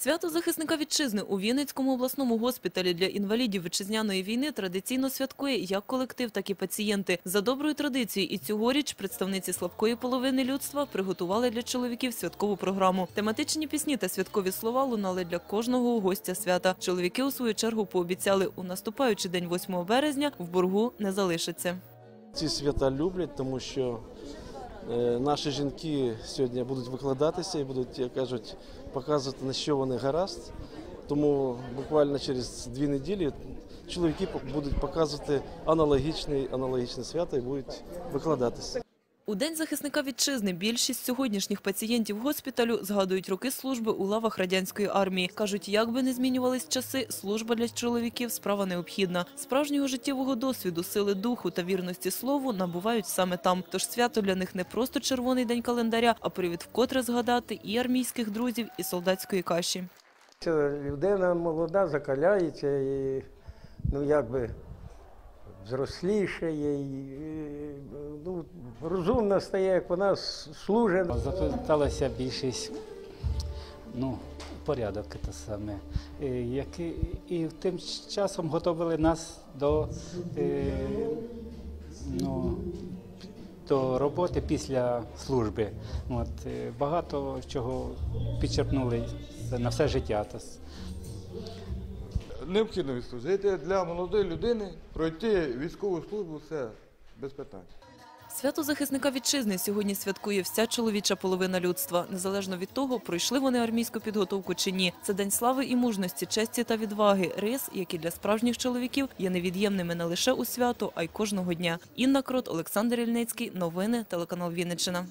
Свято захисника вітчизни у Вінницькому обласному госпіталі для інвалідів вітчизняної війни традиційно святкує як колектив, так і пацієнти. За доброю традицією і цьогоріч представниці слабкої половини людства приготували для чоловіків святкову програму. Тематичні пісні та святкові слова лунали для кожного гостя свята. Чоловіки у свою чергу пообіцяли у наступаючий день 8 березня в боргу не залишиться. Ці свята люблять, тому що наші жінки сьогодні будуть викладатися і будуть, як кажуть, показувати, на що вони гаразд. Тому буквально через дві неділі чоловіки будуть показувати аналогічне, аналогічне свято і будуть викладатися. У День захисника вітчизни більшість сьогоднішніх пацієнтів госпіталю згадують роки служби у лавах радянської армії. Кажуть, як би не змінювались часи, служба для чоловіків справа необхідна. Справжнього життєвого досвіду, сили духу та вірності слову набувають саме там. Тож свято для них не просто червоний день календаря, а привід вкотре згадати і армійських друзів, і солдатської каші. Людина молода, закаляється і ну якби зрослішає, і, ну, розумна стає, як вона служить. Запиталася більшість, ну, порядок те саме. Е, Який, і тим часом готували нас до, е, ну, до роботи після служби. От, е, багато чого підчерпнули на все життя. Необхідно відслужити для молодої людини, пройти військову службу, все без питань. Свято захисника вітчизни сьогодні святкує вся чоловіча половина людства, незалежно від того, пройшли вони армійську підготовку чи ні. Це день слави і мужності, честі та відваги, рис, які для справжніх чоловіків є невід'ємними не лише у свято, а й кожного дня. Інна Крот, Олександр Ільницький. Новини телеканал Вінниччина.